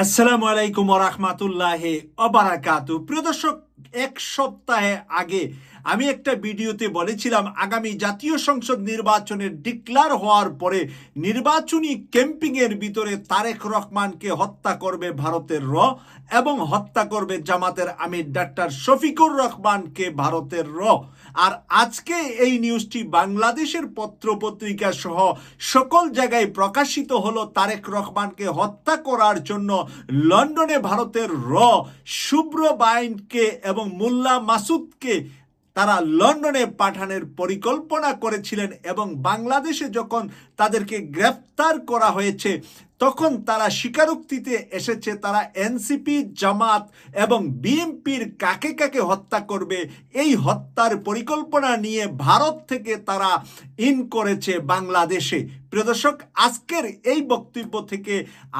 আসসালামু আলাইকুম রহমাতুল্লাহ অবারাকাতু প্রিয় দর্শক, এক সপ্তাহে আগে আমি একটা ভিডিওতে বলেছিলাম, আগামী জাতীয় সংসদ নির্বাচনের ডিক্লার হওয়ার পরে নির্বাচনী ক্যাম্পিংয়ের ভিতরে তারেক রহমানকে হত্যা করবে ভারতের র এবং হত্যা করবে জামাতের আমির ডাক্তার শফিকুর রহমানকে ভারতের র। আর আজকে এই নিউজটি বাংলাদেশের পত্রপত্রিকা সহ সকল জায়গায় প্রকাশিত হলো তারেক রহমানকে হত্যা করার জন্য লন্ডনে ভারতের র শুভ্র বাইনকে এবং মোল্লা মাসুদকে তারা লন্ডনে পাঠানোর পরিকল্পনা করেছিলেন এবং বাংলাদেশে যখন তাদেরকে গ্রেফতার করা হয়েছে তখন তারা স্বীকারোক্তিতে এসেছে, তারা এনসিপি, জামাত এবং বিএনপির কাকে কাকে হত্যা করবে, এই হত্যার পরিকল্পনা নিয়ে ভারত থেকে তারা ইন করেছে বাংলাদেশে। প্রিয় দর্শক, আজকের এই বক্তব্য থেকে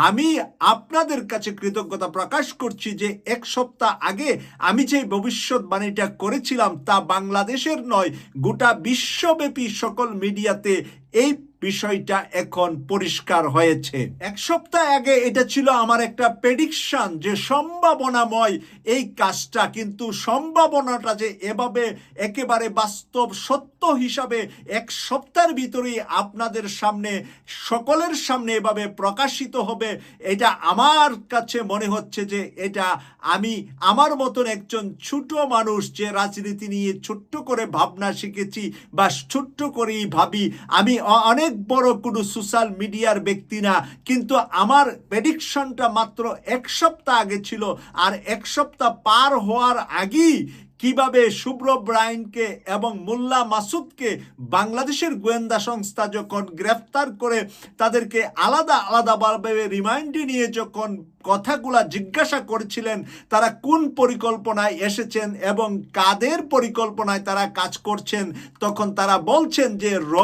আমি আপনাদের কাছে কৃতজ্ঞতা প্রকাশ করছি যে এক সপ্তাহ আগে আমি যে ভবিষ্যৎবাণীটা করেছিলাম তা বাংলাদেশের নয়, গোটা বিশ্বব্যাপী সকল মিডিয়াতে এই বিষয়টা এখন পরিষ্কার হয়েছে। এক সপ্তাহ আগে এটা ছিল আমার একটা প্রেডিকশন যে সম্ভাবনাময় এই কাজটা, কিন্তু সম্ভাবনাটা যে এভাবে একেবারে বাস্তব সত্য হিসাবে এক সপ্তাহের ভিতরেই আপনাদের সামনে, সকলের সামনে এভাবে প্রকাশিত হবে, এটা আমার কাছে মনে হচ্ছে যে এটা আমি, আমার মতন একজন ছোট মানুষ যে রাজনীতি নিয়ে ছোট্ট করে ভাবনা শিখেছি বা ছোট্ট করেই ভাবি, আমি অ- অনেক বড় কোনো সোশ্যাল মিডিয়ার ব্যক্তি না, কিন্তু আমার প্রেডিকশনটা মাত্র এক সপ্তাহ আগে ছিল, আর এক সপ্তাহ পার হওয়ার আগেই কীভাবে শুভ্র ব্রাইনকে এবং মোল্লা মাসুদকে বাংলাদেশের গোয়েন্দা সংস্থা যখন গ্রেফতার করে, তাদেরকে আলাদা আলাদাভাবে রিমাইন্ডে নিয়ে যখন কথাগুলা জিজ্ঞাসা করেছিলেন, তারা কোন পরিকল্পনায় এসেছেন এবং কাদের পরিকল্পনায় তারা কাজ করছেন, তখন তারা বলছেন যে, র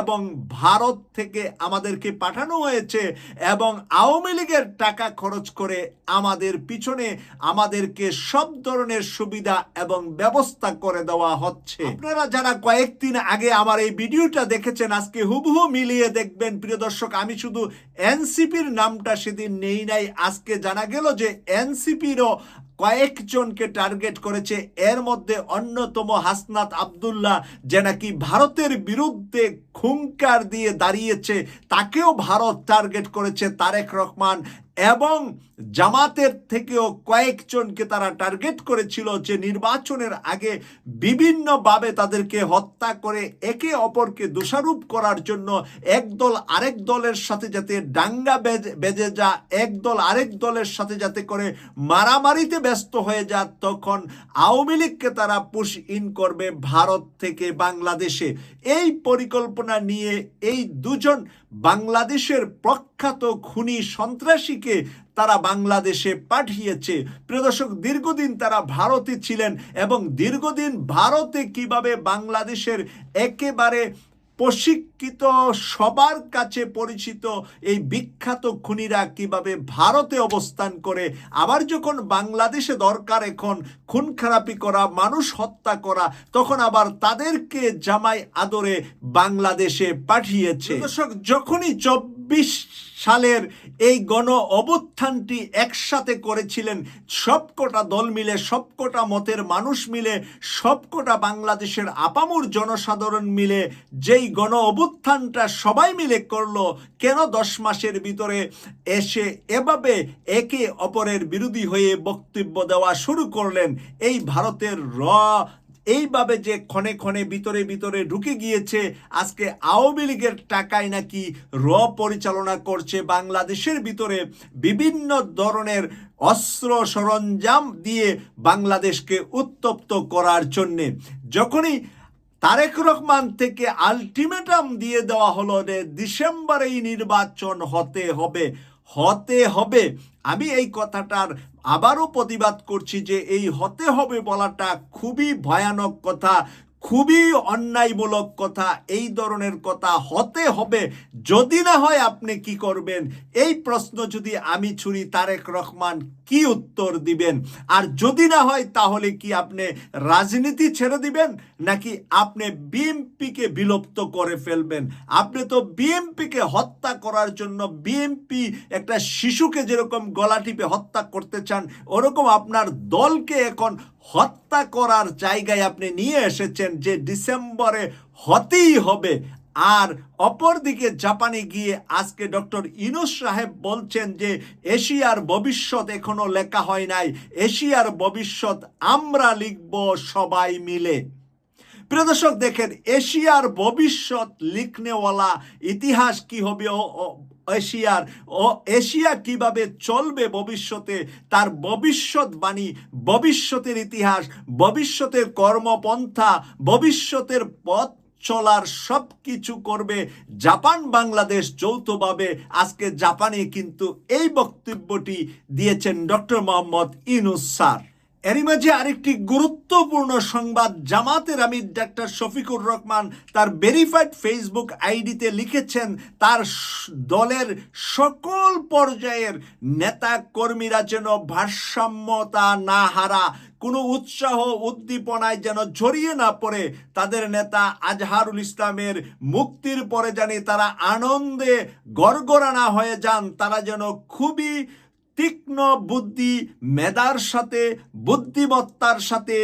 এবং ভারত থেকে আমাদেরকে পাঠানো হয়েছে এবং আওয়ামী লীগের টাকা খরচ করে আমাদের পিছনে আমাদেরকে সব ধরনের সুবিধা এবং ব্যবস্থা করে দেওয়া হচ্ছে। আপনারা যারা কয়েকদিন আগে আমার এই ভিডিওটা দেখেছেন, আজকে হুবহু মিলিয়ে দেখবেন। প্রিয় দর্শক, আমি শুধু এনসিপির নামটা সেদিন নেই নাই আজকে জানা গেল যে এনসিপিরও কয়েকজনকে টার্গেট করেছে। এর মধ্যে অন্যতম হাসনাত আবদুল্লাহ, যে নাকি ভারতের বিরুদ্ধে খুঙ্কার দিয়ে দাঁড়িয়েছে, তাকেও ভারত টার্গেট করেছে তারেক রহমান। এবং জামাতের থেকেও কয়েকজনকে তারা টার্গেট করেছিল যে নির্বাচনের আগে বিভিন্নভাবে তাদেরকে হত্যা করে একে অপরকে দোষারোপ করার জন্য একদল আরেক দলের সাথে যাতে ডাঙ্গা বেজে যা, একদল আরেক দলের সাথে যাতে করে মারামারিতে ব্যস্ত হয়ে যা, তখন আওয়ামী লীগকে তারা পুশ ইন করবে ভারত থেকে বাংলাদেশে। এই পরিকল্পনা নিয়ে এই দুজন বাংলাদেশের প্রখ্যাত খুনি সন্ত্রাসীকে তারা বাংলাদেশে পাঠিয়েছে। প্রদর্শক দীর্ঘদিন তারা ভারতে ছিলেন এবং দীর্ঘদিন ভারতে কীভাবে বাংলাদেশের একেবারে প্রশিক্ষিত, সবার কাছে পরিচিত এই বিখ্যাত খুনিরা কীভাবে ভারতে অবস্থান করে, আবার যখন বাংলাদেশে দরকার এখন খুন খারাপি করা, মানুষ হত্যা করা, তখন আবার তাদেরকে জামাই আদরে বাংলাদেশে পাঠিয়েছে। দর্শক, যখনই চব্বিশ সালের এই গণ অভ্যুত্থানটি একসাথে করেছিলেন সবকটা দল মিলে, সবকটা মতের মানুষ মিলে, সবকটা বাংলাদেশের আপামুর জনসাধারণ মিলে যেই গণ অভ্যুত্থানটা সবাই মিলে করল, কেন দশ মাসের ভিতরে এসে এভাবে একে অপরের বিরোধী হয়ে বক্তব্য দেওয়া শুরু করলেন? এই ভারতের র এইভাবে যে ক্ষণে ক্ষণে ভিতরে ভিতরে ঢুকে গিয়েছে, আজকে আওয়ামী লীগের টাকায় নাকি র পরিচালনা করছে বাংলাদেশের ভিতরে বিভিন্ন ধরনের অস্ত্র সরঞ্জাম দিয়ে বাংলাদেশকে উত্তপ্ত করার জন্যে। যখনই তারেক রহমান থেকে আলটিমেটাম দিয়ে দেওয়া হলো যে ডিসেম্বরেই নির্বাচন হতে হবে হতে হবে, আমি এই কথাটার আবারও প্রতিবাদ করছি যে এই হতে হবে বলাটা খুবই ভয়ানক কথা। খুবই অন্যায়মূলক কথা, এই ধরনের কথা হতে হবে। যদি না হয় আপনি কি করবেন? এই প্রশ্ন যদি আমি ছুরি তারেক রহমান কি উত্তর দিবেন? আর যদি না হয়, তাহলে কি আপনি রাজনীতি ছেড়ে দিবেন? নাকি আপনি বিএমপিকে বিলুপ্ত করে ফেলবেন? আপনি তো বিএমপিকে হত্যা করার জন্য বিএমপি একটা শিশুকে যেরকম গলা টিপে হত্যা করতে চান, ওরকম আপনার দলকে এখন হত্যা করার জায়গায় আপনি নিয়ে এসেছেন যে ডিসেম্বরে হতেই হবে। আর অপরদিকে জাপানে গিয়ে আজকে ডক্টর ইনুস সাহেব বলছেন যে এশিয়ার ভবিষ্যৎ এখনও লেখা হয় নাই। এশিয়ার ভবিষ্যৎ আমরা লিখব সবাই মিলে। প্রিয় দর্শক, দেখেন, এশিয়ার ভবিষ্যৎ লিখনেওয়ালা ইতিহাস কি হবে? এশিয়ার, ও এশিয়া কীভাবে চলবে ভবিষ্যতে, তার ভবিষ্যৎবাণী, ভবিষ্যতের ইতিহাস, ভবিষ্যতের কর্মপন্থা, ভবিষ্যতের পথ চলার সব কিছু করবে জাপান বাংলাদেশ যৌথভাবে। আজকে জাপানে কিন্তু এই বক্তব্যটি দিয়েছেন ডক্টর মোহাম্মদ ইনুস স্যার। এরই মাঝে আরেকটি গুরুত্বপূর্ণ সংবাদ জামাতের আমির ডাক্তার শফিকুর রহমান তার ভেরিফাইড ফেসবুক আইডিতে লিখেছেন, তার দলের সকল পর্যায়ের নেতা কর্মীরা যেন ভারসাম্যতা না হারা, কোনো উৎসাহ উদ্দীপনায় যেন জড়িয়ে না পড়ে, তাদের নেতা আজহারুল ইসলামের মুক্তির পরে জানি তারা আনন্দে গড়গড়ানা হয়ে যান, তারা যেন খুবই তীক্ষ্ণ বুদ্ধি মেধার সাথে, বুদ্ধিমত্তার সাথে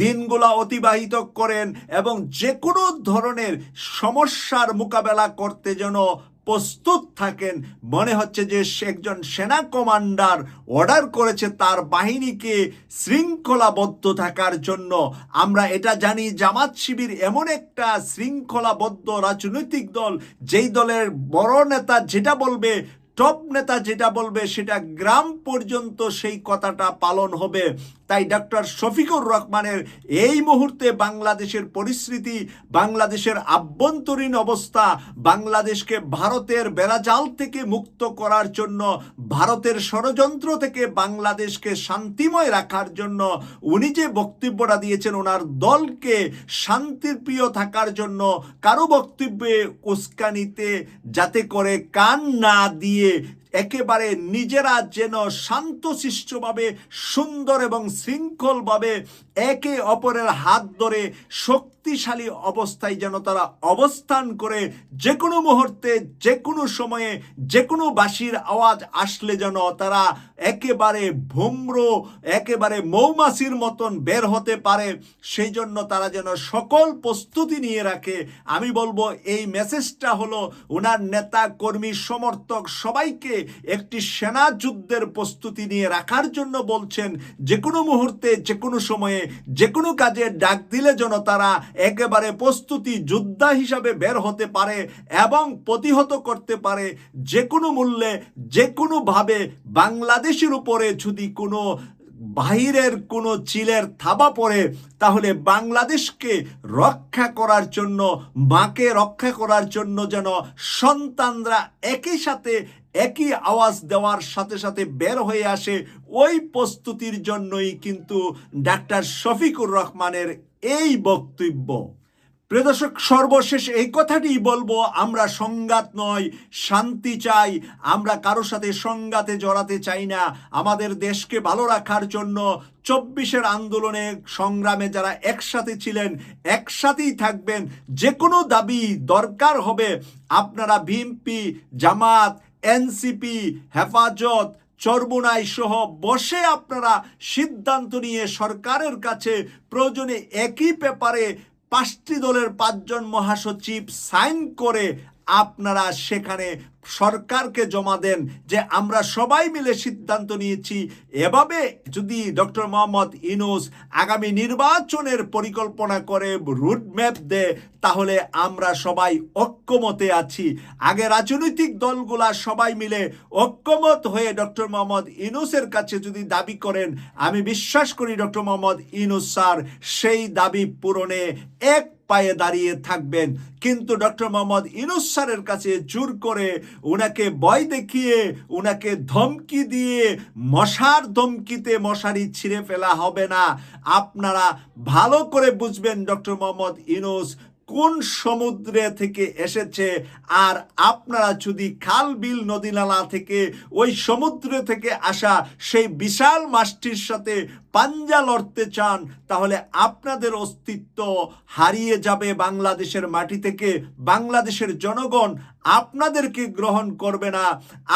দিনগুলা অতিবাহিত করেন এবং যে কোনো ধরনের সমস্যার মোকাবেলা করতে যেন প্রস্তুত থাকেন। মনে হচ্ছে যে একজন সেনা কমান্ডার অর্ডার করেছে, তার বাহিনীকে শৃঙ্খলাবদ্ধ থাকার জন্য। আমরা এটা জানি, জামাত শিবির এমন একটা শৃঙ্খলাবদ্ধ রাজনৈতিক দল, যেই দলের বড় নেতা যেটা বলবে টপ নেতা যেটা বলবে সেটা গ্রাম পর্যন্ত সেই কথাটা পালন হবে। তাই ডক্টর শফিকুর রহমানের এই মুহূর্তে বাংলাদেশের পরিস্থিতি, বাংলাদেশের আভ্যন্তরীণ অবস্থা, বাংলাদেশকে ভারতের বেড়াজাল থেকে মুক্ত করার জন্য, ভারতের ষড়যন্ত্র থেকে বাংলাদেশকে শান্তিময় রাখার জন্য উনি যে বক্তব্যটা দিয়েছেন, ওনার দলকে শান্তির প্রিয় থাকার জন্য কারও বক্তব্যে উস্কানিতে যাতে করে কান না দিয়ে একেবারে নিজেরা যেন শান্তশিষ্টভাবে সুন্দর এবং শৃঙ্খলভাবে একে অপরের হাত ধরে শক্তিশালী অবস্থায় যেন তারা অবস্থান করে যে কোনো মুহূর্তে যে কোনো সময়ে যে কোনো বাঁশির আওয়াজ আসলে যেন তারা একেবারে ভুম্র, একেবারে মৌমাছির মতন বের হতে পারে সেই জন্য তারা যেন সকল প্রস্তুতি নিয়ে রাখে। আমি বলব, এই মেসেজটা হলো ওনার নেতা, কর্মী, সমর্থক সবাইকে একটি সেনা যুদ্ধের প্রস্তুতি নিয়ে রাখার জন্য বলছেন যে কোনো মুহূর্তে যে কোনো সময়ে যে কোনো কাজে ডাক দিলে যেন তারা একেবারে প্রস্তুতি যোদ্ধা হিসাবে বের হতে পারে এবং প্রতিহত করতে পারে যে কোনো মূল্যে যে কোনোভাবে বাংলাদেশের উপরে যদি কোনো বাহিরের কোনো চিলের থাবা পড়ে, তাহলে বাংলাদেশকে রক্ষা করার জন্য, মাকে রক্ষা করার জন্য যেন সন্তানরা একই সাথে একই আওয়াজ দেওয়ার সাথে সাথে বের হয়ে আসে, ওই প্রস্তুতির জন্যই কিন্তু ডাক্তার শফিকুর রহমানের এই বক্তব্য। প্রিয় দর্শক, সর্বশেষ এই কথাটি বলব, আমরা সংঘাত নয় শান্তি চাই, আমরা কারোর সাথে সংঘাতে জড়াতে চাই না, আমাদের দেশকে ভালো রাখার জন্য চব্বিশের আন্দোলনে সংগ্রামে যারা একসাথে ছিলেন, একসাথেই থাকবেন যে কোনো দাবি দরকার হবে, আপনারা বিএনপি, জামাত, এনসিপি, হেফাজত চর্বনাই সহ বসে আপনারা সিদ্ধান্ত নিয়ে সরকারের কাছে প্রয়োজনে একই পেপারে পাঁচটি দলের পাঁচজন মহাসচিব সাইন করে আপনারা সেখানে সরকারকে জমা দেন যে আমরা সবাই মিলে সিদ্ধান্ত নিয়েছি। এভাবে যদি ডক্টর মোহাম্মদ ইনুস আগামী নির্বাচনের পরিকল্পনা করে রুট ম্যাপ দেয়, তাহলে আমরা সবাই ঐক্যমতে আছি। আগে রাজনৈতিক দলগুলা সবাই মিলে ঐক্যমত হয়ে ডক্টর মোহাম্মদ ইনুসের কাছে যদি দাবি করেন, আমি বিশ্বাস করি ডক্টর মোহাম্মদ ইনুস স্যার, সেই দাবি পূরণে এক পায়ে দাঁড়িয়ে থাকবেন। কিন্তু ডক্টর মোহাম্মদ ইনুস স্যারের কাছে জোর করে ওনাকে বয় দেখিয়ে ওনাকে ধমকি দিয়ে মশার ধমকিতে মশারি ছিঁড়ে ফেলা হবে না। আপনারা ভালো করে বুঝবেন, ডক্টর মোহাম্মদ ইনুস কোন সমুদ্রে থেকে এসেছে? আর আপনারা যদি খাল বিল নদী নালা থেকে ওই সমুদ্র থেকে আসা সেই বিশাল মাছটির সাথে পাঞ্জা লড়তে চান, তাহলে আপনাদের অস্তিত্ব হারিয়ে যাবে বাংলাদেশের মাটি থেকে। বাংলাদেশের জনগণ আপনাদেরকে গ্রহণ করবে না,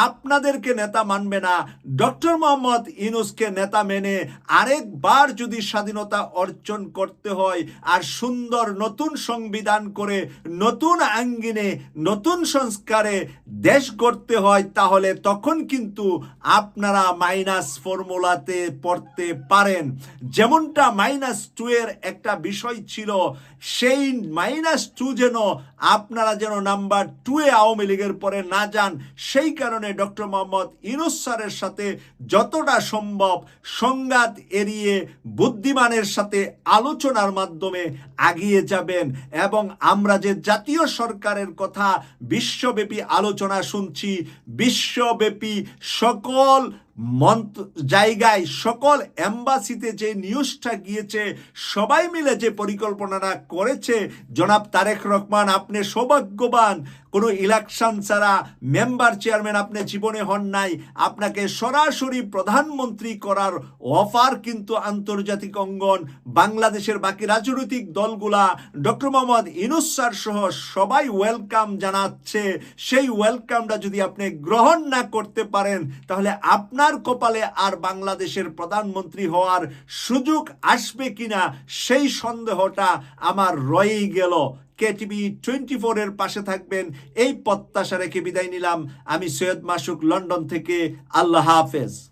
আপনাদেরকে নেতা মানবে না। ডক্টর মোহাম্মদ ইনুসকে নেতা মেনে আরেকবার যদি স্বাধীনতা অর্জন করতে হয় আর সুন্দর নতুন সংবিধান করে নতুন আঙ্গিনে, নতুন সংস্কারে দেশ গড়তে হয়, তাহলে তখন কিন্তু আপনারা মাইনাস ফর্মুলাতে পড়তে পারেন। যেমনটা মাইনাস টু এর একটা বিষয় ছিল সেই মাইনাস টু যেন আপনারা যেন নাম্বার টু এ আওয়ামী লীগের পরে না যান, সেই কারণে ডক্টর মোহাম্মদ ইনুস স্যারের সাথে যতটা সম্ভব সংঘাত এড়িয়ে বুদ্ধিমানের সাথে আলোচনার মাধ্যমে আগিয়ে যাবেন এবং আমরা যে জাতীয় সরকারের কথা বিশ্বব্যাপী আলোচনা শুনছি, বিশ্বব্যাপী সকল মন্ত জায়গায় সকল এম্বাসিতে যে নিউজটা গিয়েছে, সবাই মিলে যে পরিকল্পনাটা করেছে, জনাব তারেক রহমান, আপনি সৌভাগ্যবান। কোনো ইলেকশন ছাড়া মেম্বার চেয়ারম্যান আপনি জীবনে হন নাই, আপনাকে সরাসরি প্রধানমন্ত্রী করার অফার কিন্তু আন্তর্জাতিক অঙ্গন, বাংলাদেশের বাকি রাজনৈতিক দলগুলা ডক্টর মোহাম্মদ ইনুস স্যার সহ সবাই ওয়েলকাম জানাচ্ছে। সেই ওয়েলকামটা যদি আপনি গ্রহণ না করতে পারেন, তাহলে আপনার কপালে আর বাংলাদেশের প্রধানমন্ত্রী হওয়ার সুযোগ আসবে কিনা, সেই সন্দেহটা আমার রয়েই গেল। কেটিভি টোয়েন্টি ফোরের পাশে থাকবেন। এই প্রত্যাশা রেখে বিদায় নিলাম। আমি সৈয়দ মাসুক, লন্ডন থেকে। আল্লাহ হাফেজ।